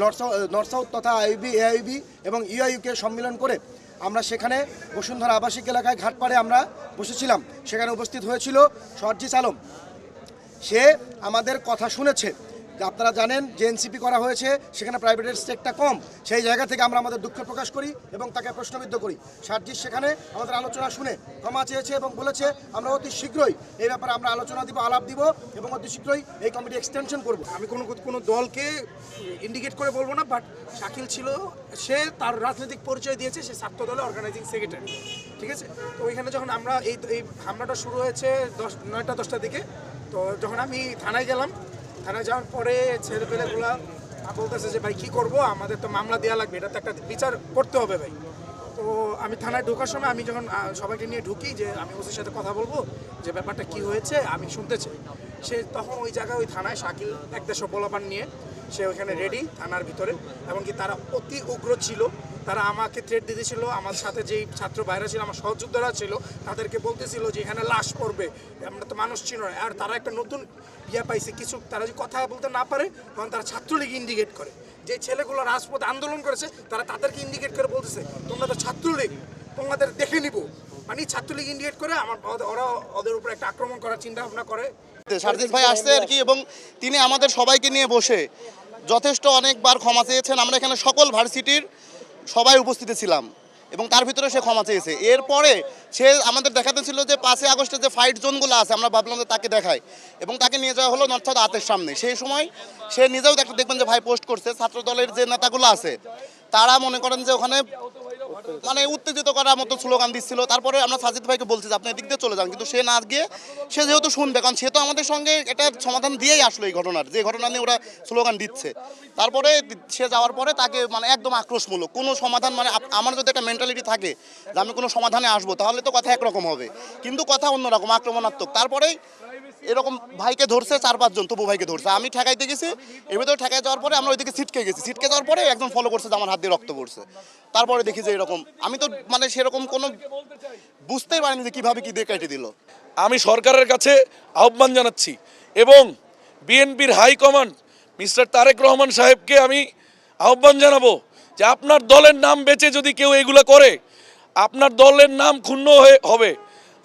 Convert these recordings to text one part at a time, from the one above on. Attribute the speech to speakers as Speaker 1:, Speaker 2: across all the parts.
Speaker 1: North north south তথা IB AIB এবং ইউআইউকে সম্মিলন করে আমরা সেখানে বসুন্ধরা আবাসিক এলাকায় ঘাটপাড়ে আমরা বসেছিলাম। সেখানে উপস্থিত হয়েছিল সরজিস আলম। সে আমাদের কথা শুনেছে। আপনারা জানেন যে এনসিপি করা হয়েছে, সেখানে প্রাইভেটের স্টেকটা কম। সেই জায়গা থেকে আমরা আমাদের দুঃখ প্রকাশ করি এবং তাকে প্রশ্নবিদ্ধ করি। সার্জিস সেখানে আমাদের আলোচনা শুনে ক্ষমা চেয়েছে এবং বলেছে, আমরা অতি শীঘ্রই এই ব্যাপারে আমরা আলোচনা দিব, আলাপ দিব এবং অতি শীঘ্রই এই কমিটি এক্সটেনশন করব।
Speaker 2: আমি কোনো কোনো দলকে ইন্ডিকেট করে বলব না বাট শাকিল ছিল, সে তার রাজনৈতিক পরিচয় দিয়েছে, সে ছাত্র দলের অর্গানাইজিং সেক্রেটারি ঠিক আছে? তো ওইখানে যখন আমরা এই এই হামলাটা শুরু হয়েছে দশ নয়টা দশটার দিকে, তো যখন আমি থানায় গেলাম থানায় যাওয়ার পরে ছেলেপেলেগুলা বলতেছে যে, ভাই, কি করব? আমাদের তো মামলা দেওয়া লাগবে, এটা তো একটা বিচার করতে হবে ভাই। তো আমি থানায় ঢোকার সময় আমি যখন সবাইকে নিয়ে ঢুকি যে, আমি ওসির সাথে কথা বলব, যে ব্যাপারটা কি হয়েছে, আমি শুনতে চাই। সে তখন ওই জায়গায়, ওই থানায় শাকিল এক দেশ বলবান নিয়ে সে ওইখানে রেডি থানার ভিতরে এমনকি তারা অতি উগ্র ছিল। তারা আমাকে থ্রেট দিতেছিল, আমার সাথে যেই ছাত্র বাইরে ছিল, আমার সহযোদ্ধারা ছিল, তাদেরকে বলতেছিল যে এখানে লাশ পড়বে। আমরা তো মানুষ ছিল না। আর তারা একটা নতুন ইয়া পাইছে, কিছু তারা যদি কথা বলতে না পারে, তখন তারা ছাত্রলীগ ইন্ডিকেট করে। যে ছেলেগুলো রাজপথে আন্দোলন করেছে, তারা তাদেরকে ইন্ডিকেট করে বলতেছে, তোমরা তো ছাত্রলীগ, তোমাদের দেখে নিব। মানে ছাত্রলীগ ইন্ডিকেট করে আমার ওরা ওদের উপর একটা আক্রমণ করার চিন্তা ভাবনা করে
Speaker 3: সারজিৎ ভাই আসছে আর কি, এবং তিনি আমাদের সবাইকে নিয়ে বসে। যথেষ্ট অনেকবার ক্ষমা চেয়েছেন। আমরা এখানে সকল ভার্সিটির সবাই উপস্থিত ছিলাম এবং তার ভিতরে সে ক্ষমা চেয়েছে। এরপরে সে আমাদের দেখাতে ছিল যে পাঁচই আগস্টে যে ফাইট জোনগুলো আছে, আমরা ভাবলাম যে তাকে দেখায় এবং তাকে নিয়ে যাওয়া হলো নর্থ সাউথ আতের সামনে। সেই সময় সে নিজেও দেখবেন যে ভাই পোস্ট করছে ছাত্র দলের যে নেতাগুলো আছে, তারা মনে করেন যে ওখানে মানে উত্তেজিত করার মতো স্লোগান দিচ্ছিল। তারপরে আমরা সাজিদ ভাইকে বলছি যে, আপনি এদিক দিয়ে চলে যান। কিন্তু সে না গিয়ে, সে যেহেতু শুনবে, কারণ সে তো আমাদের সঙ্গে এটা সমাধান দিয়েই আসলো এই ঘটনার, যে ঘটনা নিয়ে ওরা স্লোগান দিচ্ছে। তারপরে সে যাওয়ার পরে তাকে মানে একদম আক্রোশমূলক, কোনো সমাধান মানে আমার যদি একটা মেন্টালিটি থাকে যে, আমি কোনো সমাধানে আসব, তাহলে তো কথা একরকম হবে। কিন্তু কথা অন্যরকম, আক্রমণাত্মক। তারপরেই এরকম ভাইকে ধরছে, চার পাঁচজন তবু ভাইকে ধরছে। আমি ঠেকাইতে গেছি, এর ঠেকাই যাওয়ার পরে আমরা ওইদিকে ছিটকে গেছি। ছিটকে যাওয়ার পরে একজন ফলো করছে যে আমার হাত দিয়ে রক্ত পড়ছে। তারপরে দেখি যে এরকম, আমি তো মানে সেরকম কোনো বুঝতেই পারিনি যে কীভাবে কী দিয়ে কেটে দিল।
Speaker 4: আমি সরকারের কাছে আহ্বান জানাচ্ছি এবং বিএনপির হাইকমান্ড মিস্টার তারেক রহমান সাহেবকে আমি আহ্বান জানাব যে আপনার দলের নাম বেচে যদি কেউ এগুলো করে, আপনার দলের নাম ক্ষুণ্ণ হয়ে হবে।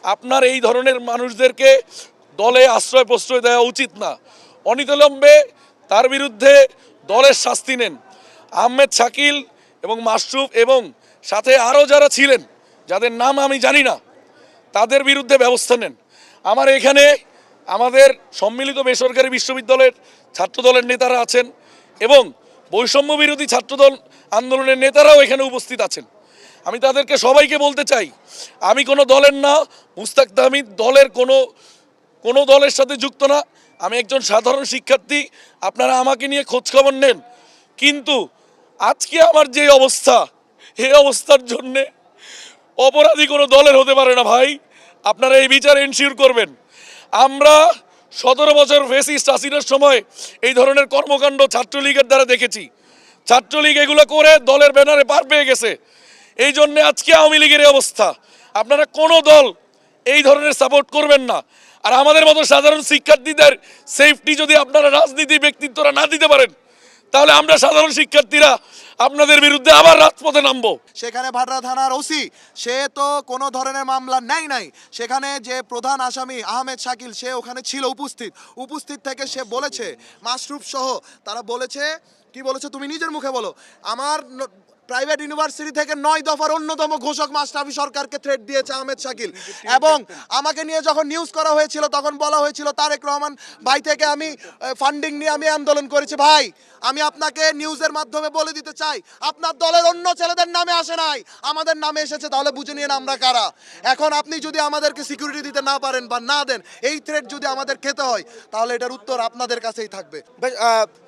Speaker 4: আপনার এই ধরনের মানুষদেরকে দলে আশ্রয় প্রশ্রয় দেওয়া উচিত না। অনিতলম্বে তার বিরুদ্ধে দলের শাস্তি নেন। আহমেদ শাকিল এবং মাসরুফ এবং সাথে আরও যারা ছিলেন, যাদের নাম আমি জানি না, তাদের বিরুদ্ধে ব্যবস্থা নেন। আমার এখানে আমাদের সম্মিলিত বেসরকারি বিশ্ববিদ্যালয়ের ছাত্রদলের নেতারা আছেন এবং বৈষম্য বিরোধী ছাত্রদল আন্দোলনের নেতারাও এখানে উপস্থিত আছেন। আমি তাদেরকে সবাইকে বলতে চাই, আমি কোনো দলের না, মুস্তাক তাহমিদ দলের কোনো কোনো দলের সাথে যুক্ত না। আমি একজন সাধারণ শিক্ষার্থী, আপনারা আমাকে নিয়ে খোঁজখবর নেন। কিন্তু আজকে আমার যে অবস্থা, এই অবস্থার জন্যে অপরাধী কোনো দলের হতে পারে না ভাই। আপনারা এই বিচার এনশিওর করবেন। আমরা সতেরো বছর ফেসিস্ট আসিনের সময় এই ধরনের কর্মকাণ্ড ছাত্রলীগের দ্বারা দেখেছি। ছাত্রলীগ এগুলো করে দলের ব্যানারে পার পেয়ে গেছে। এই জন্যে আজকে আওয়ামী লীগের অবস্থা। আপনারা কোনো দল এই ধরনের সাপোর্ট করবেন না। আর আমাদের মতো সাধারণ শিক্ষার্থীদের সেফটি যদি আপনারা রাজনীতি ব্যক্তিত্বরা না দিতে পারেন, তাহলে আমরা সাধারণ শিক্ষার্থীরা আপনাদের বিরুদ্ধে আবার রাজপথে নামবো।
Speaker 5: সেখানে ভাটরা থানার ওসি, সে তো কোনো ধরনের মামলা নেয় নাই। সেখানে যে প্রধান আসামি আহমেদ শাকিল, সে ওখানে ছিল উপস্থিত। উপস্থিত থেকে সে বলেছে মাসরুফ সহ তারা বলেছে, কি বলেছে তুমি নিজের মুখে বলো, আমার প্রাইভেট ইউনিভার্সিটি থেকে নয় দফার অন্যতম ঘোষক মাস্টাফি সরকারকে থ্রেট দিয়েছে আহমেদ শাকিল। এবং আমাকে নিয়ে যখন নিউজ করা হয়েছিল, তখন বলা হয়েছিল, তারেক রহমান ভাই থেকে আমি ফান্ডিং নিয়ে আমি আন্দোলন করেছি। ভাই, আমি আপনাকে নিউজের মাধ্যমে বলে দিতে চাই, আপনার দলের অন্য ছেলেদের নামে আসে নাই। আমাদের নামে এসেছে, তাহলে বুঝে নিন আমরা কারা। এখন আপনি যদি আমাদেরকে সিকিউরিটি দিতে না পারেন বা না দেন, এই থ্রেট যদি আমাদের খেতে হয়, তাহলে এটার উত্তর আপনাদের কাছেই থাকবে।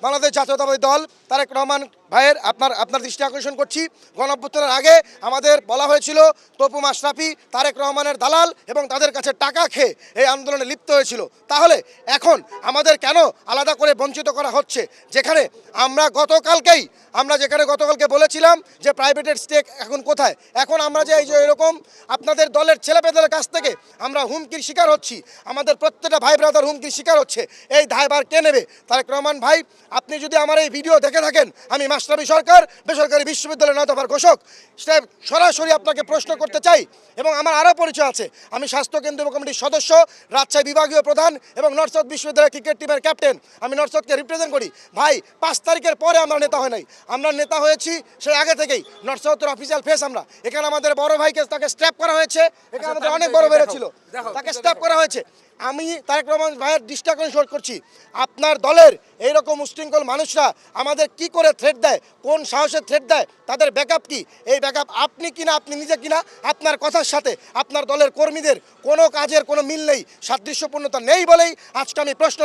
Speaker 1: বাংলাদেশ জাতীয়তাবাদী দল, তারেক রহমান ভাইয়ের আপনার আপনার দৃষ্টি আকর্ষণ করছি। গণঅভ্যুত্থানের আগে আমাদের বলা হয়েছিল, তপু মাশরাফি তারেক রহমানের দালাল এবং তাদের কাছে টাকা খেয়ে এই আন্দোলনে লিপ্ত হয়েছিল। তাহলে এখন আমাদের কেন আলাদা করে বঞ্চিত করা হচ্ছে? যেখানে আমরা গতকালকেই, আমরা যেখানে গতকালকে বলেছিলাম যে প্রাইভেটের স্টেক এখন কোথায়? এখন আমরা যে এই যে এরকম আপনাদের দলের ছেলেপেদের কাছ থেকে আমরা হুমকির শিকার হচ্ছি, আমাদের প্রত্যেকটা ভাই ব্রাদার হুমকির শিকার হচ্ছে, এই দায়ভার কে নেবে? তারেক রহমান ভাই, আপনি যদি আমার এই ভিডিও দেখে থাকেন, আমি মাস্টারবি সরকার বেসরকারি বিশ্ববিদ্যালয়ের নয়তবার ঘোষক। সেটা সরাসরি আপনাকে প্রশ্ন করতে চাই এবং আমার আরও পরিচয় আছে। আমি স্বাস্থ্য কেন্দ্র কমিটির সদস্য রাজশাহী বিভাগীয় প্রধান এবং নর্থ সাউথ বিশ্ববিদ্যালয়ের ক্রিকেট টিমের ক্যাপ্টেন। আমি নর্থ সাউথকে রিপ্রেজেন্ট করি। ভাই পাঁচ তারিখের পরে আমরা নেতা হয় নাই। আমরা নেতা হয়েছি সেই আগে থেকেই। নর্থ সাউথের অফিসিয়াল ফেস আমরা। এখানে আমাদের বড় ভাইকে তাকে স্ট্র্যাপ করা হয়েছে। এখানে আমাদের অনেক বড় বেড়ে ছিল।
Speaker 2: দেখো,
Speaker 1: তাকে স্ট্যাপ করা হয়েছে। আমি তারেক রহমান ভাইয়ের দৃষ্টাকরণ শোধ করছি। আপনার দলের এইরকম উশৃঙ্খল মানুষরা আমাদের কি করে থ্রেট দেয়? কোন সাহসে থ্রেট দেয়? তাদের ব্যাকআপ কি? এই ব্যাকআপ আপনি কিনা আপনি নিজে কিনা? আপনার কথার সাথে আপনার দলের কর্মীদের কোনো কাজের কোনো মিল নেই সাদৃশ্যপূর্ণতা নেই বলেই আজকে আমি প্রশ্ন